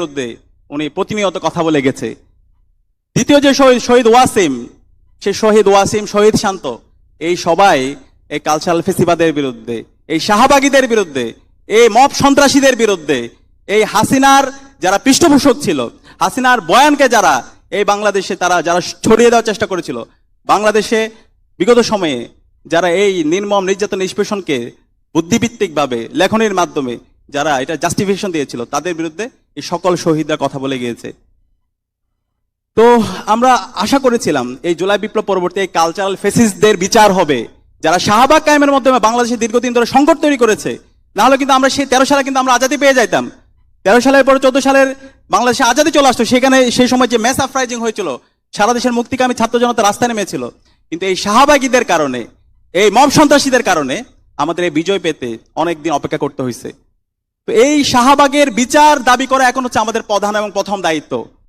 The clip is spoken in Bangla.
বিরুদ্ধে উনি প্রতিনিয়ত কথা বলে গেছে। দ্বিতীয় যে শহীদ শহীদ ওয়াসিম, সে শহীদ ওয়াসিম শহীদ শান্ত, এই সবাই এই কালচারাল ফেসিবাদের বিরুদ্ধে, এই শাহবাগীদের বিরুদ্ধে, এই মব সন্ত্রাসীদের বিরুদ্ধে, এই হাসিনার যারা পৃষ্ঠপোষক ছিল, হাসিনার বয়ানকে যারা এই বাংলাদেশে তারা, যারা ছড়িয়ে দেওয়ার চেষ্টা করেছিল, বাংলাদেশে বিগত সময়ে যারা এই নির্মম নির্যাতন নিষ্পেষণকে বুদ্ধিভিত্তিকভাবে লেখনের মাধ্যমে যারা এটা জাস্টিফিকেশন দিয়েছিল, তাদের বিরুদ্ধে এই সকল শহীদরা কথা বলে গিয়েছে। তো আমরা আশা করেছিলাম এই জুলাই বিপ্লব পরবর্তী এই কালচারাল ফেসিসদের বিচার হবে। যারা শাহবাগ কায়েমের মাধ্যমে বাংলাদেশে দীর্ঘদিন ধরে সংকট তৈরি করেছে না হলে কিন্তু আমরা সেই তেরো সালে কিন্তু আমরা আজাদি পেয়ে যাইতাম। তেরো সালের পরে চোদ্দ সালের বাংলাদেশে আজাদি চলে আসতো, সেখানে সেই সময় যে ম্যাস আফরাইজিং হয়েছিল, সারা দেশের মুক্তিকামী ছাত্র জনতা রাস্তায় নেমেছিল। কিন্তু এই শাহবাগীদের কারণে, এই মব সন্ত্রাসীদের কারণে আমাদের এই বিজয় পেতে অনেকদিন অপেক্ষা করতে হয়েছে তো এই শাহবাগের বিচার দাবি করা এখন হচ্ছে আমাদের প্রধান এবং প্রথম দায়িত্ব।